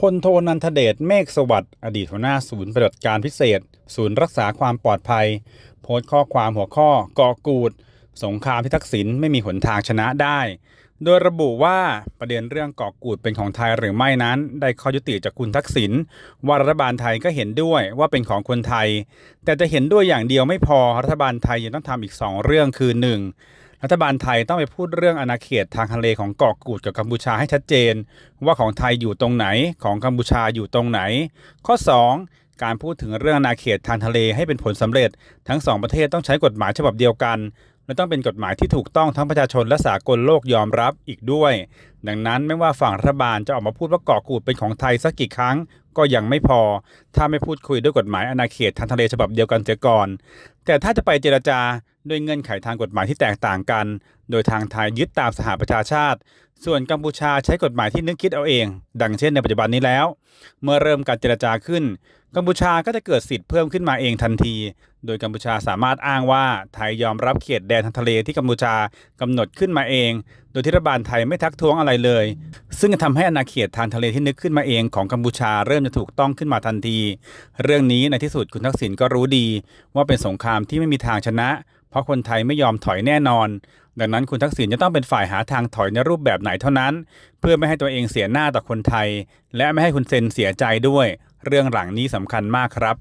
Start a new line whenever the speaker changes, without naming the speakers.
พลโทนันทเดชเมฆสวัสดิ์อดีตหัวหน้าศูนย์ปฏิบัติการพิเศษ ศูนย์รักษาความปลอดภัย โพสต์ข้อความหัวข้อก่อกูด สงครามที่ทักษิณไม่มีหนทางชนะได้ โดยระบุว่าประเด็นเรื่องก่อกูดเป็นของไทยหรือไม่นั้น ได้ข้อยุติจากคุณทักษิณว่ารัฐบาลไทยก็เห็นด้วยว่าเป็นของคนไทย แต่จะเห็นด้วยอย่างเดียวไม่พอรัฐบาลไทยยังต้องทำอีก 2 เรื่องคือ 1. รัฐบาลไทยต้องไปพูดเรื่องอาณาเขตทางทะเลของเกาะกูดกับกัมพูชาให้ชัดเจน ว่าของไทยอยู่ตรงไหนของกัมพูชาอยู่ตรงไหน ข้อ 2. การพูดถึงเรื่องอาณาเขตทางทะเลให้เป็นผลสำเร็จ ทั้งสองประเทศต้องใช้กฎหมายฉบับเดียวกันและต้องเป็นกฎหมายที่ถูกต้องทั้งประชาชนและสากลโลกยอมรับอีกด้วย ดังนั้นไม่ว่าฝั่งรัฐบาลจะออกมาพูดว่าเกาะกูดเป็นของไทยสักกี่ครั้งก็ยังไม่พอ ถ้าไม่พูดคุยด้วยกฎหมายอาณาเขตทางทะเลฉบับเดียวกันเสียก่อน แต่ถ้าจะไปเจรจา ด้วยเงื่อนไขทางกฎหมายที่แตกต่างกัน โดยทางไทยยึดตามสหประชาชาติ ส่วนกัมพูชาใช้กฎหมายที่นึกคิดเอาเอง ดังเช่นในปัจจุบันนี้แล้ว เมื่อเริ่มการเจรจาขึ้น กัมพูชาก็จะเกิดสิทธิ์เพิ่มขึ้นมาเองทันที โดยกัมพูชาสามารถอ้างว่าไทยยอมรับเขตแดนทางทะเลที่กัมพูชากำหนดขึ้นมาเอง โดยที่รัฐบาลไทยไม่ทักท้วงอะไรเลย ซึ่งจะทำให้อาณาเขตทางทะเลที่นึกขึ้นมาเองของกัมพูชาเริ่มจะถูกต้องขึ้นมาทันที เรื่องนี้ในที่สุดคุณทักษิณก็รู้ดี ว่าเป็นสงครามที่ไม่มีทางชนะ เพราะคนไทยไม่ยอมถอยแน่นอน ดังนั้นคุณทักษิณจะต้องเป็นฝ่ายหาทางถอยในรูปแบบไหนเท่านั้น เพื่อไม่ให้ตัวเองเสียหน้าต่อคนไทย และไม่ให้คุณเซนเสียใจด้วย เรื่องหลังนี้สำคัญมากครับ